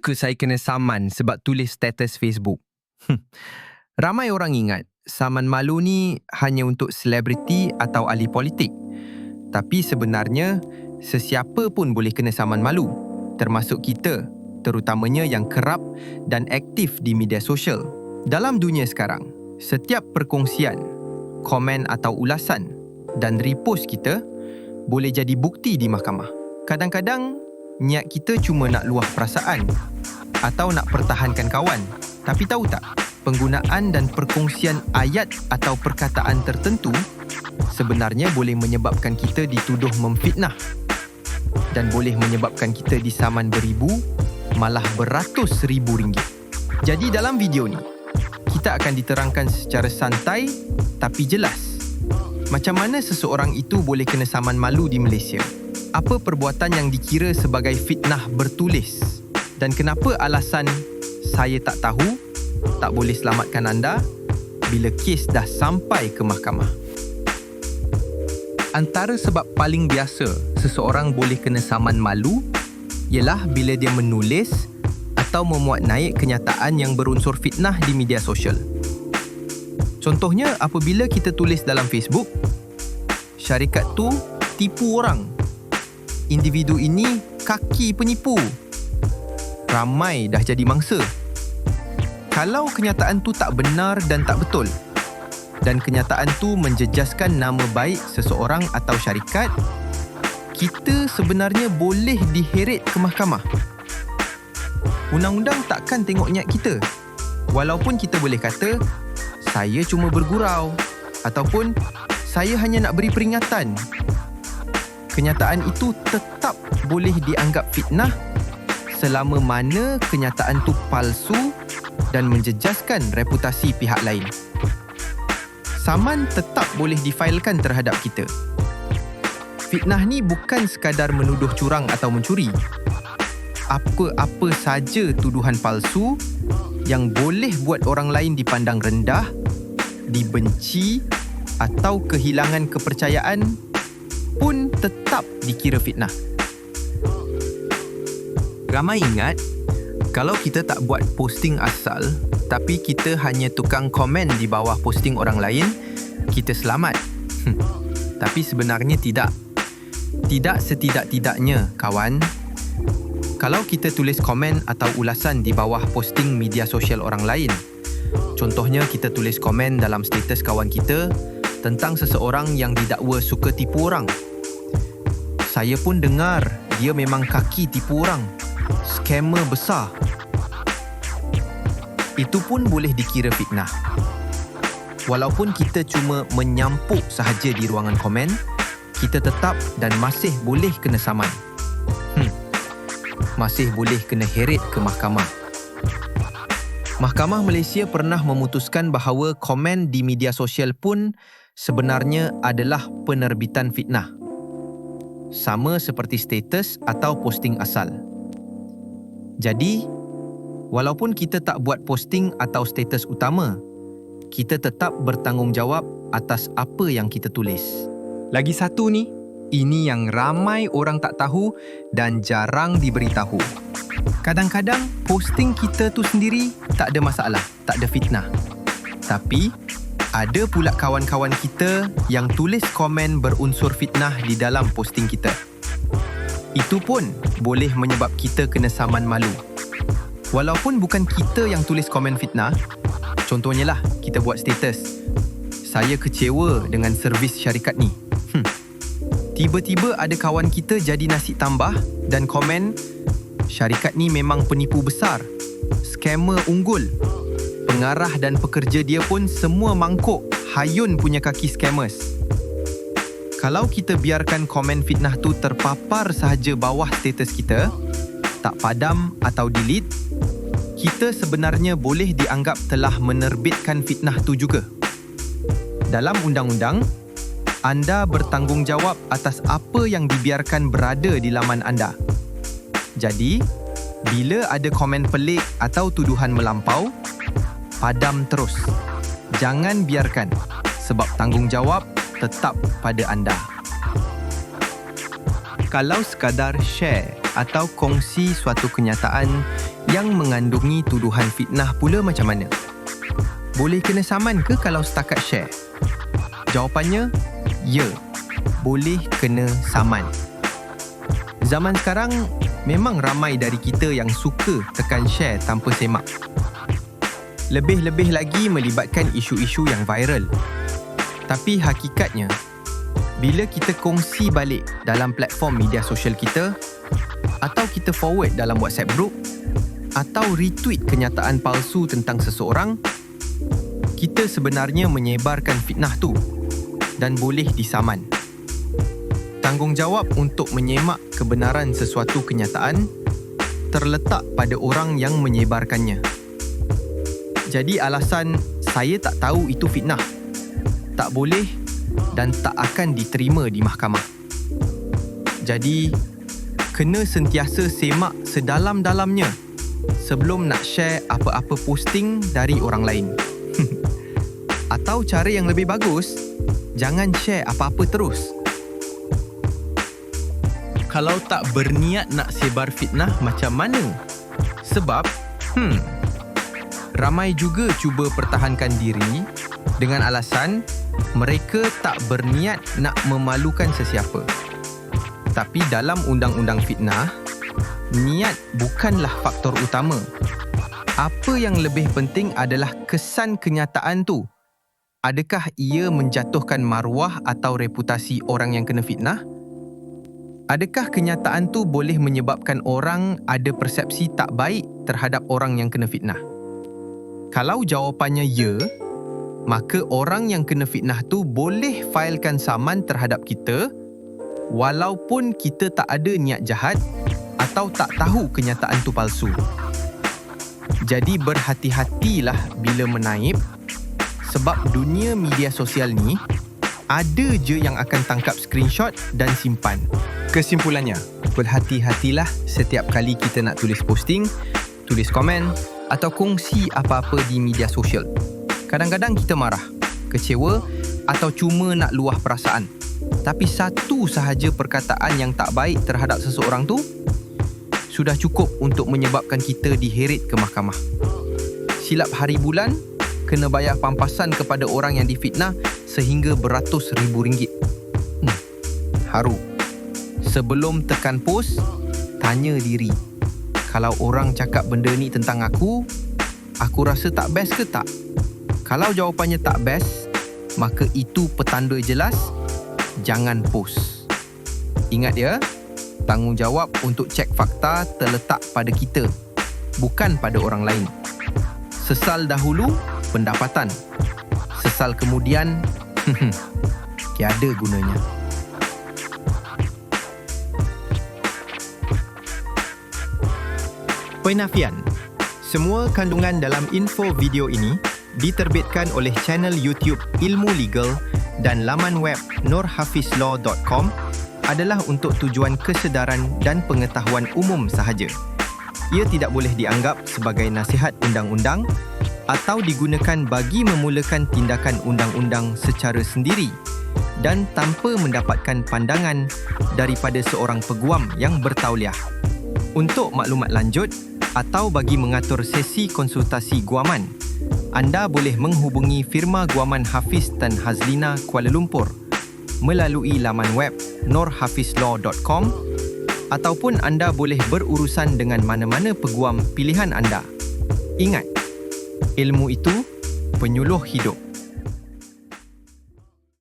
ke saya kena saman sebab tulis status Facebook? Hmm. Ramai orang ingat saman malu ni hanya untuk selebriti atau ahli politik. Tapi sebenarnya, sesiapa pun boleh kena saman malu, termasuk kita, terutamanya yang kerap dan aktif di media sosial. Dalam dunia sekarang, setiap perkongsian, komen atau ulasan dan repost kita boleh jadi bukti di mahkamah. Kadang-kadang niat kita cuma nak luah perasaan atau nak pertahankan kawan. Tapi tahu tak, penggunaan dan perkongsian ayat atau perkataan tertentu sebenarnya boleh menyebabkan kita dituduh memfitnah dan boleh menyebabkan kita disaman beribu malah beratus ribu ringgit. Jadi dalam video ni, kita akan diterangkan secara santai tapi jelas macam mana seseorang itu boleh kena saman malu di Malaysia apa perbuatan yang dikira sebagai fitnah bertulis dan kenapa alasan saya tak tahu tak boleh selamatkan anda bila kes dah sampai ke mahkamah. Antara sebab paling biasa seseorang boleh kena saman malu ialah bila dia menulis atau memuat naik kenyataan yang berunsur fitnah di media sosial. Contohnya apabila kita tulis dalam Facebook, syarikat tu tipu orang individu ini kaki penipu. Ramai dah jadi mangsa. Kalau kenyataan tu tak benar dan tak betul, dan kenyataan tu menjejaskan nama baik seseorang atau syarikat, kita sebenarnya boleh diheret ke mahkamah. Undang-undang takkan tengok niat kita. Walaupun kita boleh kata, saya cuma bergurau ataupun saya hanya nak beri peringatan kenyataan itu tetap boleh dianggap fitnah selama mana kenyataan itu palsu dan menjejaskan reputasi pihak lain. Saman tetap boleh difailkan terhadap kita. Fitnah ni bukan sekadar menuduh curang atau mencuri. Apa-apa saja tuduhan palsu yang boleh buat orang lain dipandang rendah, dibenci atau kehilangan kepercayaan pun tetap dikira fitnah. Ramai ingat, kalau kita tak buat posting asal, tapi kita hanya tukang komen di bawah posting orang lain, kita selamat. Hmm. Tapi sebenarnya tidak. Tidak setidak-tidaknya, kawan. Kalau kita tulis komen atau ulasan di bawah posting media sosial orang lain, contohnya kita tulis komen dalam status kawan kita tentang seseorang yang didakwa suka tipu orang, saya pun dengar dia memang kaki tipu orang. Scammer besar. Itu pun boleh dikira fitnah. Walaupun kita cuma menyampuk sahaja di ruangan komen, kita tetap dan masih boleh kena saman. Hmm. Masih boleh kena heret ke mahkamah. Mahkamah Malaysia pernah memutuskan bahawa komen di media sosial pun sebenarnya adalah penerbitan fitnah sama seperti status atau posting asal. Jadi, walaupun kita tak buat posting atau status utama, kita tetap bertanggungjawab atas apa yang kita tulis. Lagi satu ni, ini yang ramai orang tak tahu dan jarang diberitahu. Kadang-kadang posting kita tu sendiri tak ada masalah, tak ada fitnah. Tapi ada pula kawan-kawan kita yang tulis komen berunsur fitnah di dalam posting kita. Itu pun boleh menyebab kita kena saman malu. Walaupun bukan kita yang tulis komen fitnah, contohnya lah kita buat status. Saya kecewa dengan servis syarikat ni. Hmm. Tiba-tiba ada kawan kita jadi nasi tambah dan komen, syarikat ni memang penipu besar. Scammer unggul pengarah dan pekerja dia pun semua mangkuk hayun punya kaki scammers. Kalau kita biarkan komen fitnah tu terpapar sahaja bawah status kita, tak padam atau delete, kita sebenarnya boleh dianggap telah menerbitkan fitnah tu juga. Dalam undang-undang, anda bertanggungjawab atas apa yang dibiarkan berada di laman anda. Jadi, bila ada komen pelik atau tuduhan melampau, padam terus. Jangan biarkan sebab tanggungjawab tetap pada anda. Kalau sekadar share atau kongsi suatu kenyataan yang mengandungi tuduhan fitnah pula macam mana? Boleh kena saman ke kalau setakat share? Jawapannya, ya. Boleh kena saman. Zaman sekarang, memang ramai dari kita yang suka tekan share tanpa semak. Lebih-lebih lagi melibatkan isu-isu yang viral. Tapi hakikatnya, bila kita kongsi balik dalam platform media sosial kita atau kita forward dalam WhatsApp group atau retweet kenyataan palsu tentang seseorang, kita sebenarnya menyebarkan fitnah tu dan boleh disaman. Tanggungjawab untuk menyemak kebenaran sesuatu kenyataan terletak pada orang yang menyebarkannya. Jadi alasan saya tak tahu itu fitnah. Tak boleh dan tak akan diterima di mahkamah. Jadi kena sentiasa semak sedalam-dalamnya sebelum nak share apa-apa posting dari orang lain. Atau cara yang lebih bagus, jangan share apa-apa terus. Kalau tak berniat nak sebar fitnah macam mana? Sebab, hmm, ramai juga cuba pertahankan diri dengan alasan mereka tak berniat nak memalukan sesiapa. Tapi dalam undang-undang fitnah, niat bukanlah faktor utama. Apa yang lebih penting adalah kesan kenyataan tu. Adakah ia menjatuhkan maruah atau reputasi orang yang kena fitnah? Adakah kenyataan tu boleh menyebabkan orang ada persepsi tak baik terhadap orang yang kena fitnah? Kalau jawapannya ya, maka orang yang kena fitnah tu boleh failkan saman terhadap kita walaupun kita tak ada niat jahat atau tak tahu kenyataan tu palsu. Jadi berhati-hatilah bila menaip sebab dunia media sosial ni ada je yang akan tangkap screenshot dan simpan. Kesimpulannya, berhati-hatilah setiap kali kita nak tulis posting, tulis komen atau kongsi apa-apa di media sosial. Kadang-kadang kita marah, kecewa atau cuma nak luah perasaan. Tapi satu sahaja perkataan yang tak baik terhadap seseorang tu sudah cukup untuk menyebabkan kita diheret ke mahkamah. Silap hari bulan, kena bayar pampasan kepada orang yang difitnah sehingga beratus ribu ringgit. Hmm, haru. Sebelum tekan post, tanya diri. Kalau orang cakap benda ni tentang aku, aku rasa tak best ke tak? Kalau jawapannya tak best, maka itu petanda jelas jangan post. Ingat ya, tanggungjawab untuk cek fakta terletak pada kita, bukan pada orang lain. Sesal dahulu, pendapatan. Sesal kemudian, tiada gunanya. Penafian. Semua kandungan dalam info video ini diterbitkan oleh channel YouTube Ilmu Legal dan laman web nurhafizlaw.com adalah untuk tujuan kesedaran dan pengetahuan umum sahaja. Ia tidak boleh dianggap sebagai nasihat undang-undang atau digunakan bagi memulakan tindakan undang-undang secara sendiri dan tanpa mendapatkan pandangan daripada seorang peguam yang bertauliah. Untuk maklumat lanjut atau bagi mengatur sesi konsultasi guaman, anda boleh menghubungi firma guaman Hafiz dan Hazlina Kuala Lumpur melalui laman web norhafizlaw.com ataupun anda boleh berurusan dengan mana-mana peguam pilihan anda. Ingat, ilmu itu penyuluh hidup.